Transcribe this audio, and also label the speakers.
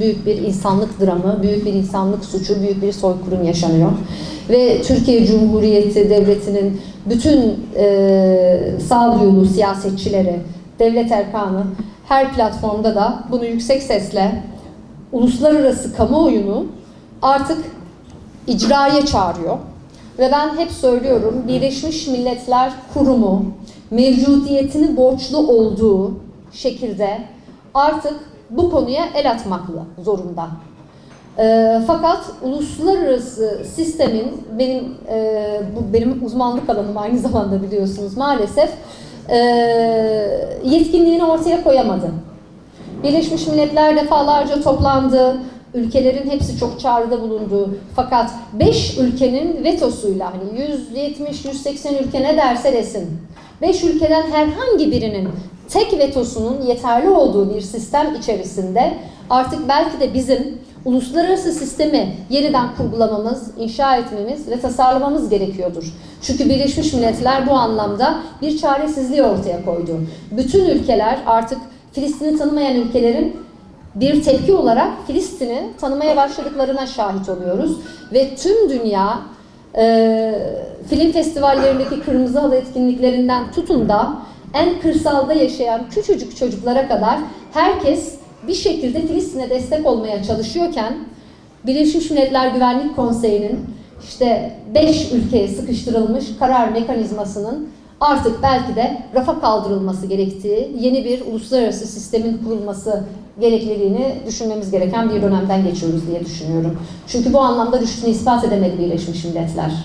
Speaker 1: Büyük bir insanlık dramı, büyük bir insanlık suçu, büyük bir soykırım yaşanıyor. Ve Türkiye Cumhuriyeti Devleti'nin bütün e, sağduyulu siyasetçileri, devlet erkanı her platformda da bunu yüksek sesle uluslararası kamuoyunu artık icraya çağırıyor. Ve ben hep söylüyorum Birleşmiş Milletler Kurumu mevcudiyetini borçlu olduğu şekilde artık bu konuya el atmakla zorunda. E, fakat uluslararası sistemin benim e, bu benim uzmanlık alanım aynı zamanda biliyorsunuz maalesef e, yetkinliğini ortaya koyamadı. Birleşmiş Milletler defalarca toplandı. Ülkelerin hepsi çok çağrıda bulundu. Fakat 5 ülkenin vetosuyla hani 170-180 ülke ne derse desin. 5 ülkeden herhangi birinin tek vetosunun yeterli olduğu bir sistem içerisinde artık belki de bizim uluslararası sistemi yeniden kurgulamamız, inşa etmemiz ve tasarlamamız gerekiyordur. Çünkü Birleşmiş Milletler bu anlamda bir çaresizliği ortaya koydu. Bütün ülkeler artık Filistin'i tanımayan ülkelerin bir tepki olarak Filistin'i tanımaya başladıklarına şahit oluyoruz. Ve tüm dünya e, film festivallerindeki kırmızı halı etkinliklerinden tutun da en kırsalda yaşayan küçücük çocuklara kadar herkes bir şekilde Filistin'e destek olmaya çalışıyorken Birleşmiş Milletler Güvenlik Konseyi'nin işte 5 ülkeye sıkıştırılmış karar mekanizmasının artık belki de rafa kaldırılması gerektiği, yeni bir uluslararası sistemin kurulması gerekliliğini düşünmemiz gereken bir dönemden geçiyoruz diye düşünüyorum. Çünkü bu anlamda rüştünü ispat edemedi Birleşmiş Milletler.